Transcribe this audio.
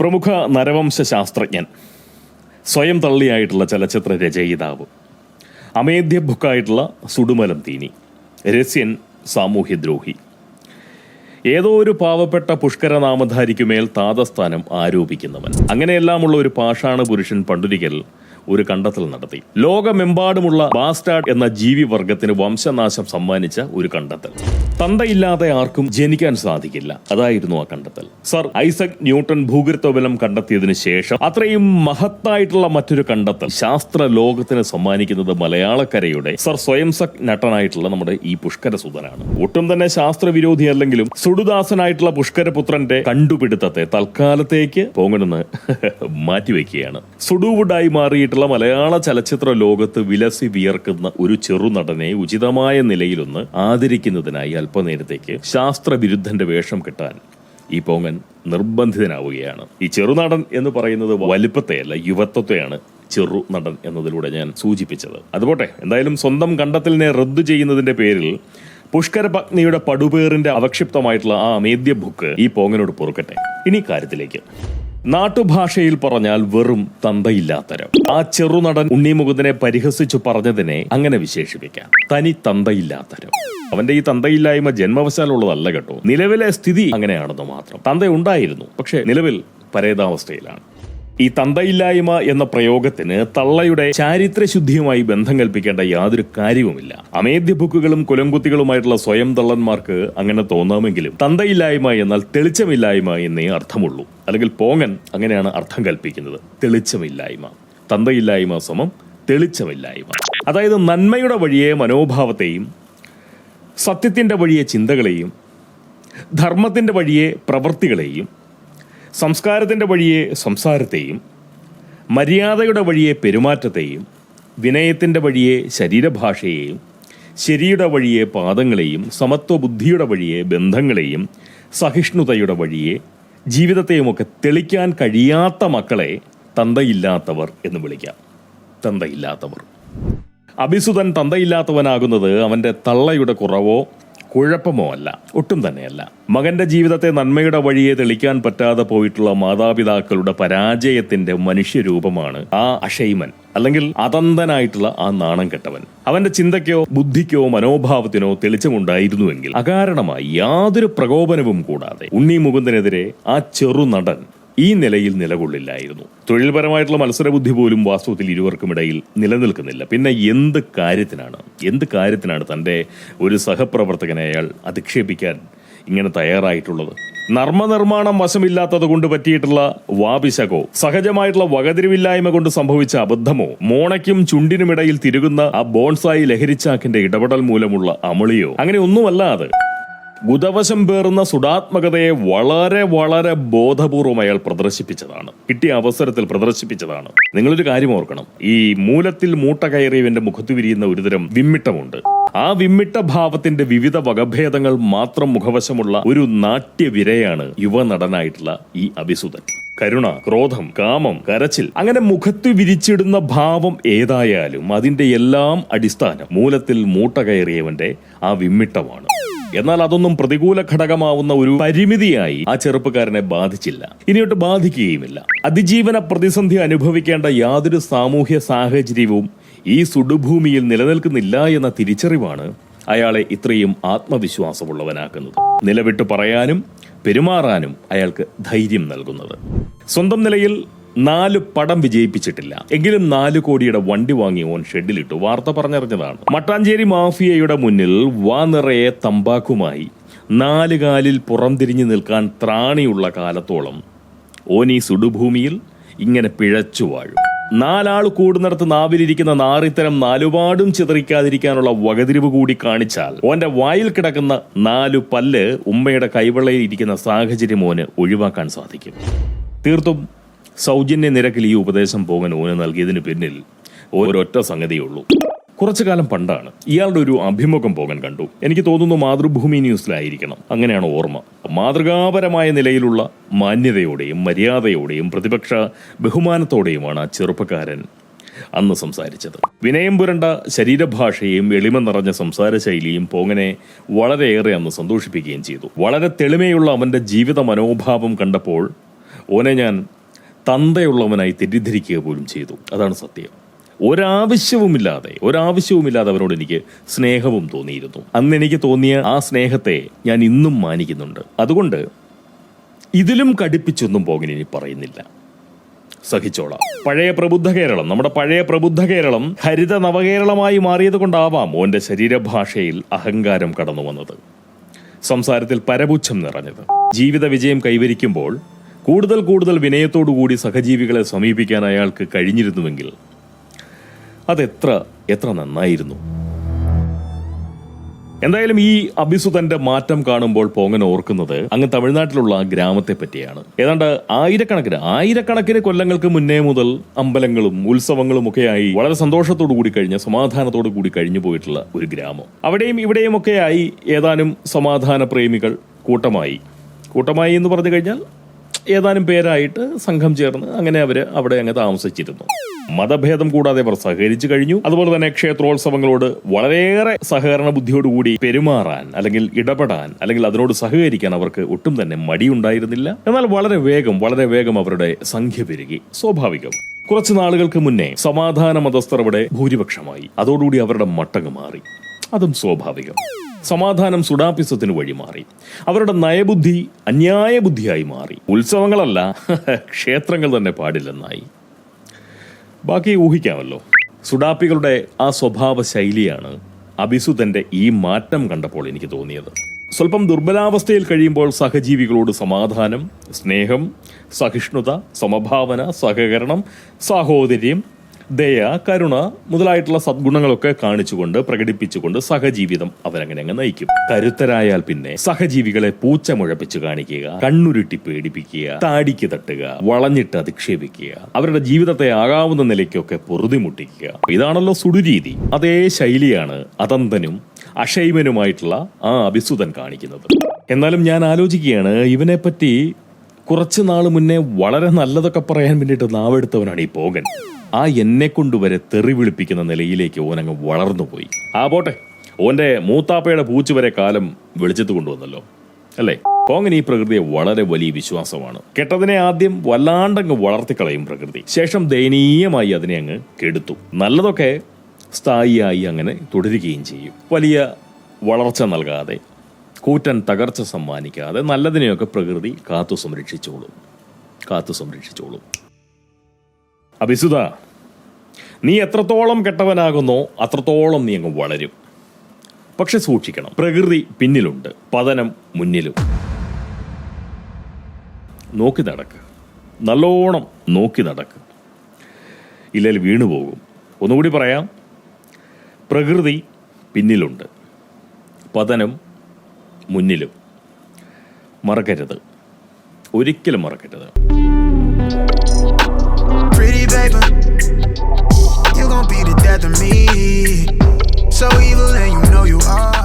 പ്രമുഖ നരവംശ ശാസ്ത്രജ്ഞൻ സ്വയം തള്ളിയായിട്ടുള്ള ചലച്ചിത്ര രചയിതാവ് അമേധ്യ ബുക്കായിട്ടുള്ള സുടുമലം തീനി രസ്യൻ സാമൂഹ്യദ്രോഹി. ഏതോ ഒരു പാവപ്പെട്ട പുഷ്കരനാമധാരിക്കുമേൽ താതസ്ഥാനം ആരോപിക്കുന്നവൻ. അങ്ങനെയെല്ലാമുള്ള ഒരു പാഷാണ പുരുഷൻ പണ്ടുരിക്കൽ ഒരു കണ്ടെത്തൽ നടത്തി. ലോകമെമ്പാടുമുള്ള ബാസ്റ്റാർഡ് എന്ന ജീവി വർഗത്തിന് വംശനാശം സമ്മാനിച്ച ഒരു കണ്ടെത്തൽ. തന്തയില്ലാതെ ആർക്കും ജനിക്കാൻ സാധിക്കില്ല. അതായിരുന്നു ആ കണ്ടെത്തൽ. സർ ഐസക് ന്യൂട്ടൺ ഭൂഗിരുത്വബലം കണ്ടെത്തിയതിനു ശേഷം അത്രയും മഹത്തായിട്ടുള്ള മറ്റൊരു കണ്ടെത്തൽ ശാസ്ത്ര ലോകത്തിന് സമ്മാനിക്കുന്നത് മലയാളക്കരയുടെ സർ സ്വയംസക് നട്ടനായിട്ടുള്ള നമ്മുടെ ഈ പുഷ്കര പുഷ്കരസുതനാണ് ഒട്ടും തന്നെ ശാസ്ത്രവിരോധി അല്ലെങ്കിലും സുഡുദാസനായിട്ടുള്ള പുഷ്കരപുത്രന്റെ കണ്ടുപിടുത്തത്തെ തൽക്കാലത്തേക്ക് പോങ്ങണെന്ന് മാറ്റിവെക്കുകയാണ്. സുഡുവുഡായി മാറിയിട്ടുള്ള മലയാള ചലച്ചിത്ര ലോകത്ത് വിലസി വിയർക്കുന്ന ഒരു ചെറുനടനെ ഉചിതമായ നിലയിലൊന്ന് ആദരിക്കുന്നതിനായി അല്പനേരത്തേക്ക് ശാസ്ത്രവിരുദ്ധന്റെ വേഷം കിട്ടാൻ ഈ പോങ്ങൻ നിർബന്ധിതനാവുകയാണ്. ഈ ചെറുനടൻ എന്ന് പറയുന്നത് വലിപ്പത്തെയല്ല യുവത്വത്തെയാണ് ചെറു നടൻ എന്നതിലൂടെ ഞാൻ സൂചിപ്പിച്ചത്. അതുപോട്ടെ എന്തായാലും സ്വന്തം കണ്ടെത്തലിനെ റദ്ദു ചെയ്യുന്നതിന്റെ പേരിൽ പുഷ്കര പത്നിയുടെ പടുപേറിന്റെ അവക്ഷിപ്തമായിട്ടുള്ള ആ അമേദ്യ ബുക്ക് ഈ പോങ്ങനോട് പൊറുക്കട്ടെ. ഇനി കാര്യത്തിലേക്ക്. നാട്ടുഭാഷയിൽ പറഞ്ഞാൽ വെറും തന്തയില്ലാത്തരം. ആ ചെറുനടൻ ഉണ്ണിമുകുന്ദനെ പരിഹസിച്ചു പറഞ്ഞതിനെ അങ്ങനെ വിശേഷിപ്പിക്കാം. തനി തന്തയില്ലാത്തരം. അവന്റെ ഈ തന്തയില്ലായ്മ ജന്മവശാലുള്ളതല്ല കേട്ടോ. നിലവിലെ സ്ഥിതി അങ്ങനെയാണെന്ന് മാത്രം. തന്ത ഉണ്ടായിരുന്നു പക്ഷെ നിലവിൽ പരേതാവസ്ഥയിലാണ്. ഈ തന്തയില്ലായ്മ എന്ന പ്രയോഗത്തിന് തള്ളയുടെ ചാരിത്രശുദ്ധിയുമായി ബന്ധം കൽപ്പിക്കേണ്ട യാതൊരു കാര്യവുമില്ല. അമേദ്യ ബുക്കുകളും കുലംകുത്തികളുമായിട്ടുള്ള സ്വയം തള്ളന്മാർക്ക് അങ്ങനെ തോന്നാമെങ്കിലും തന്തയില്ലായ്മ എന്നാൽ തെളിച്ചമില്ലായ്മ എന്നേ അർത്ഥമുള്ളൂ. അല്ലെങ്കിൽ പോങ്ങൻ അങ്ങനെയാണ് അർത്ഥം കൽപ്പിക്കുന്നത്. തെളിച്ചമില്ലായ്മ. തന്തയില്ലായ്മ സമം തെളിച്ചമില്ലായ്മ. അതായത് നന്മയുടെ വഴിയെ മനോഭാവത്തെയും സത്യത്തിന്റെ വഴിയെ ചിന്തകളെയും ധർമ്മത്തിന്റെ വഴിയെ പ്രവൃത്തികളെയും സംസ്കാരത്തിന്റെ വഴിയെ സംസാരത്തെയും മര്യാദയുടെ വഴിയെ പെരുമാറ്റത്തെയും വിനയത്തിന്റെ വഴിയെ ശരീരഭാഷയെയും ശരിയുടെ വഴിയെ പാദങ്ങളെയും സമത്വബുദ്ധിയുടെ വഴിയെ ബന്ധങ്ങളെയും സഹിഷ്ണുതയുടെ വഴിയെ ജീവിതത്തെയുമൊക്കെ തെളിക്കാൻ കഴിയാത്ത മക്കളെ തന്തയില്ലാത്തവർ എന്ന് വിളിക്കാം. തന്തയില്ലാത്തവർ. അഭിസുതൻ തന്തയില്ലാത്തവനാകുന്നത് അവന്റെ തള്ളയുടെ കുറവോ കുഴപ്പമോ അല്ല. ഒട്ടും തന്നെയല്ല. മകന്റെ ജീവിതത്തെ നന്മയുടെ വഴിയെ തെളിക്കാൻ പറ്റാതെ പോയിട്ടുള്ള മാതാപിതാക്കളുടെ പരാജയത്തിന്റെ മനുഷ്യരൂപമാണ് ആ അഷൈമൻ അല്ലെങ്കിൽ അതന്തനായിട്ടുള്ള ആ നാണം കെട്ടവൻ. അവന്റെ ചിന്തയ്ക്കോ ബുദ്ധിക്കോ മനോഭാവത്തിനോ തെളിച്ചമുണ്ടായിരുന്നുവെങ്കിൽ അകാരണമായി യാതൊരു പ്രകോപനവും കൂടാതെ ഉണ്ണി മുകുന്ദനെതിരെ ആ ചെറുനടൻ ഈ നിലയിൽ നിലകൊള്ളില്ലായിരുന്നു. തൊഴിൽപരമായിട്ടുള്ള മത്സരബുദ്ധി പോലും വാസ്തവത്തിൽ ഇരുവർക്കും ഇടയിൽ നിലനിൽക്കുന്നില്ല. പിന്നെ എന്ത് കാര്യത്തിനാണ്? എന്ത് കാര്യത്തിനാണ് തന്റെ ഒരു സഹപ്രവർത്തകനെ അയാൾ അധിക്ഷേപിക്കാൻ ഇങ്ങനെ തയ്യാറായിട്ടുള്ളത്? നർമ്മനിർമ്മാണം വശമില്ലാത്തത് കൊണ്ട് പറ്റിയിട്ടുള്ള വാപിശകോ സഹജമായിട്ടുള്ള വകതിരിവില്ലായ്മ കൊണ്ട് സംഭവിച്ച അബദ്ധമോ മോണയ്ക്കും ചുണ്ടിനുമിടയിൽ തിരുകുന്ന ആ ബോൺസായി ലഹരിച്ചാക്കിന്റെ ഇടപെടൽ മൂലമുള്ള അമളിയോ അങ്ങനെ ഒന്നുമല്ല അത് ഗുദവശം പേറുന്ന സുഡാത്മകതയെ വളരെ വളരെ ബോധപൂർവം അയാൾ പ്രദർശിപ്പിച്ചതാണ്. കിട്ടിയ അവസരത്തിൽ പ്രദർശിപ്പിച്ചതാണ്. നിങ്ങളൊരു കാര്യം ഓർക്കണം. ഈ മൂലത്തിൽ മൂട്ട കയറിയവന്റെ മുഖത്ത് വിരിയുന്ന ഒരുതരം വിമ്മിട്ടമുണ്ട്. ആ വിമ്മിട്ട ഭാവത്തിന്റെ വിവിധ വകഭേദങ്ങൾ മാത്രം മുഖവശമുള്ള ഒരു നാട്യവിരയാണ് യുവനടനായിട്ടുള്ള ഈ അഭിസുതൻ. കരുണ ക്രോധം കാമം കരച്ചിൽ അങ്ങനെ മുഖത്ത് വിരിച്ചിടുന്ന ഭാവം ഏതായാലും അതിന്റെ എല്ലാം അടിസ്ഥാനം മൂലത്തിൽ മൂട്ട കയറിയവന്റെ ആ വിമ്മിട്ടമാണ്. എന്നാൽ അതൊന്നും പ്രതികൂല ഘടകമാവുന്ന ഒരു പരിമിതിയായി ആ ചെറുപ്പക്കാരനെ ബാധിച്ചില്ല. ഇനിയോട്ട് ബാധിക്കുകയുമില്ല. അതിജീവന പ്രതിസന്ധി അനുഭവിക്കേണ്ട യാതൊരു സാമൂഹ്യ സാഹചര്യവും ഈ സുടുഭൂമിയിൽ നിലനിൽക്കുന്നില്ല എന്ന തിരിച്ചറിവാണ് അയാളെ ഇത്രയും ആത്മവിശ്വാസമുള്ളവനാക്കുന്നത്. നിലവിട്ട് പറയാനും പെരുമാറാനും അയാൾക്ക് ധൈര്യം നൽകുന്നത്. സ്വന്തം നിലയിൽ നാല് പടം വിജയിപ്പിച്ചിട്ടില്ല. എങ്കിലും നാല് കോടിയുടെ വണ്ടി വാങ്ങി ഓൻ ഷെഡിലിട്ടു. വാർത്ത പറഞ്ഞറിഞ്ഞതാണ്. മട്ടാഞ്ചേരി മാഫിയയുടെ മുന്നിൽ വാ നിറയെ തമ്പാക്കുമായി. നാല് കാലിൽ പുറംതിരിഞ്ഞു നിൽക്കാൻ ത്രാണിയുള്ള കാലത്തോളം ഓൻ ഈ സുടുഭൂമിയിൽ ഇങ്ങനെ പിഴച്ചു വാഴും. നാലാൾ കൂടുന്നിടത്ത് നാവിലിരിക്കുന്ന നാറിത്തരം നാലുപാടും ചിതറിക്കാതിരിക്കാനുള്ള വകതിരിവ് കൂടി കാണിച്ചാൽ ഓന്റെ വായിൽ കിടക്കുന്ന നാലു പല്ല് ഉമ്മയുടെ കൈവെള്ളയിൽ ഇരിക്കുന്ന സാഹചര്യം ഓന് ഒഴിവാക്കാൻ സാധിക്കും. തീർത്തും സൗജന്യ നിരക്കിൽ ഈ ഉപദേശം പോകാൻ ഓന് നൽകിയതിന് പിന്നിൽ ഒരൊറ്റ സംഗതിയുള്ളൂ. കുറച്ചു കാലം പണ്ടാണ് ഇയാളുടെ ഒരു അഭിമുഖം പോകാൻ കണ്ടു. എനിക്ക് തോന്നുന്നു മാതൃഭൂമി ന്യൂസിലായിരിക്കണം. അങ്ങനെയാണ് ഓർമ്മ. മാതൃകാപരമായ നിലയിലുള്ള മാന്യതയോടെയും മര്യാദയോടെയും പ്രതിപക്ഷ ബഹുമാനത്തോടെയുമാണ് ആ ചെറുപ്പക്കാരൻ അന്ന് സംസാരിച്ചത്. വിനയം പുരണ്ട ശരീരഭാഷയും എളിമ നിറഞ്ഞ സംസാര ശൈലിയും പോങ്ങനെ വളരെയേറെ അന്ന് സന്തോഷിപ്പിക്കുകയും ചെയ്തു. വളരെ തെളിമയുള്ള അവന്റെ ജീവിത മനോഭാവം കണ്ടപ്പോൾ ഓനെ ഞാൻ തന്തയുള്ളവനായി തെറ്റിദ്ധരിക്കുക പോലും ചെയ്തു. അതാണ് സത്യം. ഒരാവശ്യവുമില്ലാതെ ഒരാവശ്യവുമില്ലാതെ അവരോട് എനിക്ക് സ്നേഹവും തോന്നിയിരുന്നു. അന്ന് എനിക്ക് തോന്നിയ ആ സ്നേഹത്തെ ഞാൻ ഇന്നും മാനിക്കുന്നുണ്ട്. അതുകൊണ്ട് ഇതിലും കടുപ്പിച്ചൊന്നും പോകാൻ ഇനി പറയുന്നില്ല. സഹിച്ചോളാം. പഴയ പ്രബുദ്ധ കേരളം നമ്മുടെ പഴയ പ്രബുദ്ധ കേരളം ഹരിത നവകേരളമായി മാറിയത് കൊണ്ടാവാം ഓന്റെ ശരീരഭാഷയിൽ അഹങ്കാരം കടന്നു വന്നത് സംസാരത്തിൽ പരപുച്ഛം നിറഞ്ഞത്. ജീവിത വിജയം കൈവരിക്കുമ്പോൾ കൂടുതൽ കൂടുതൽ വിനയത്തോടുകൂടി സഹജീവികളെ സമീപിക്കാൻ അയാൾക്ക് കഴിഞ്ഞിരുന്നുവെങ്കിൽ അതെത്ര എത്ര നന്നായിരുന്നു. എന്തായാലും ഈ അഭിസുതന്റെ മാറ്റം കാണുമ്പോൾ പോങ്ങൻ ഓർക്കുന്നത് അങ്ങ് തമിഴ്നാട്ടിലുള്ള ഗ്രാമത്തെ പറ്റിയാണ്. ഏതാണ്ട് ആയിരക്കണക്കിന് ആയിരക്കണക്കിന് കൊല്ലങ്ങൾക്ക് മുന്നേ മുതൽ അമ്പലങ്ങളും ഉത്സവങ്ങളും ഒക്കെയായി വളരെ സന്തോഷത്തോടു കൂടി കഴിഞ്ഞ സമാധാനത്തോടു കൂടി കഴിഞ്ഞു പോയിട്ടുള്ള ഒരു ഗ്രാമം. അവിടെയും ഇവിടെയും ഒക്കെയായി ഏതാനും സമാധാന പ്രേമികൾ കൂട്ടമായി. കൂട്ടമായി എന്ന് പറഞ്ഞു കഴിഞ്ഞാൽ ഏതാനും പേരായിട്ട് സംഘം ചേർന്ന് അങ്ങനെ അവർ അവിടെ അങ്ങ് താമസിച്ചിരുന്നു. മതഭേദം കൂടാതെ അവർ സഹകരിച്ചു കഴിഞ്ഞു. അതുപോലെ തന്നെ ക്ഷേത്രോത്സവങ്ങളോട് വളരെയേറെ സഹകരണ ബുദ്ധിയോടുകൂടി പെരുമാറാൻ അല്ലെങ്കിൽ ഇടപെടാൻ അല്ലെങ്കിൽ അതിനോട് സഹകരിക്കാൻ അവർക്ക് ഒട്ടും തന്നെ മടിയുണ്ടായിരുന്നില്ല. എന്നാൽ വളരെ വേഗം വളരെ വേഗം അവരുടെ സംഖ്യ പെരുകി. സ്വാഭാവികം. കുറച്ച് നാളുകൾക്ക് മുന്നേ സമാധാന മതസ്ഥർ അവിടെ ഭൂരിപക്ഷമായി. അതോടുകൂടി അവരുടെ മട്ടങ്ങ് മാറി. അതും സ്വാഭാവികം. സമാധാനം സുഡാപിസത്തിന് വഴിമാറി അവരുടെ നയബുദ്ധി അന്യായ ബുദ്ധിയായി മാറി. ഉത്സവങ്ങളല്ല ക്ഷേത്രങ്ങൾ തന്നെ പാടില്ലെന്നായി. ബാക്കി ഊഹിക്കാമല്ലോ. സുഡാപ്പികളുടെ ആ സ്വഭാവ ശൈലിയാണ് അഭിസുതന്റെ ഈ മാറ്റം കണ്ടപ്പോൾ എനിക്ക് തോന്നിയത്. സ്വല്പം ദുർബലാവസ്ഥയിൽ കഴിയുമ്പോൾ സഹജീവികളോട് സമാധാനം സ്നേഹം സഹിഷ്ണുത സമഭാവന സഹകരണം സാഹോദര്യം ദയ കരുണ മുതലായിട്ടുള്ള സദ്ഗുണങ്ങളൊക്കെ കാണിച്ചുകൊണ്ട് പ്രകടിപ്പിച്ചുകൊണ്ട് സഹജീവിതം അവരങ്ങനെ അങ്ങ് നയിക്കും. കരുത്തരായാൽ പിന്നെ സഹജീവികളെ പൂച്ച മുഴപ്പിച്ച് കാണിക്കുക കണ്ണുരുട്ടി പേടിപ്പിക്കുക താടിക്ക് തട്ടുക വളഞ്ഞിട്ട് അധിക്ഷേപിക്കുക അവരുടെ ജീവിതത്തെ ആകാവുന്ന നിലയ്ക്കൊക്കെ പൊറുതിമുട്ടിക്കുക. ഇതാണല്ലോ സുടുരീതി. അതേ ശൈലിയാണ് അതന്തനും അഷൈമനുമായിട്ടുള്ള ആ അഭിസുതൻ കാണിക്കുന്നത്. എന്നാലും ഞാൻ ആലോചിക്കുകയാണ് ഇവനെപ്പറ്റി കുറച്ച് നാൾ മുന്നേ വളരെ നല്ലതൊക്കെ പറയാൻ വേണ്ടിയിട്ട് നാവെടുത്തവനാണ് ഈ പോകൻ. ആ എന്നെ കൊണ്ടുവരെ തെറി വിളിപ്പിക്കുന്ന നിലയിലേക്ക് ഓനങ്ങ് വളർന്നുപോയി ആ പോട്ടെ. ഓന്റെ മൂത്താപ്പയുടെ പൂച്ചു വരെ കാലം വെളിച്ചത്ത് കൊണ്ടുവന്നല്ലോ. അല്ലേ? കോങ്ങിന് ഈ പ്രകൃതിയെ വളരെ വലിയ വിശ്വാസമാണ്. കെട്ടതിനെ ആദ്യം വല്ലാണ്ടങ്ങ് വളർത്തിക്കളയും പ്രകൃതി. ശേഷം ദയനീയമായി അതിനെ അങ്ങ് കെടുത്തു. നല്ലതൊക്കെ സ്ഥായിയായി അങ്ങനെ തുടരുകയും ചെയ്യും. വലിയ വളർച്ച നൽകാതെ കൂറ്റൻ തകർച്ച സമ്മാനിക്കാതെ നല്ലതിനെയൊക്കെ പ്രകൃതി കാത്തു സംരക്ഷിച്ചോളും. കാത്തു സംരക്ഷിച്ചോളും. അഭിസുത നീ എത്രത്തോളം കെട്ടവനാകുന്നോ അത്രത്തോളം നീ അങ്ങ് വളരും. പക്ഷെ സൂക്ഷിക്കണം പ്രകൃതി പിന്നിലുണ്ട് പതനം മുന്നിലും. നോക്കി നടക്ക് നല്ലോണം നോക്കി നടക്ക്. ഇല്ലെങ്കിൽ വീണുപോകും ഒന്നുകൂടി പറയാം പ്രകൃതി പിന്നിലുണ്ട് പതനം മുന്നിലും. മറക്കരുത് ഒരിക്കലും മറക്കരുത്. baby. You gon' be the death of me. So evil, and you know you are.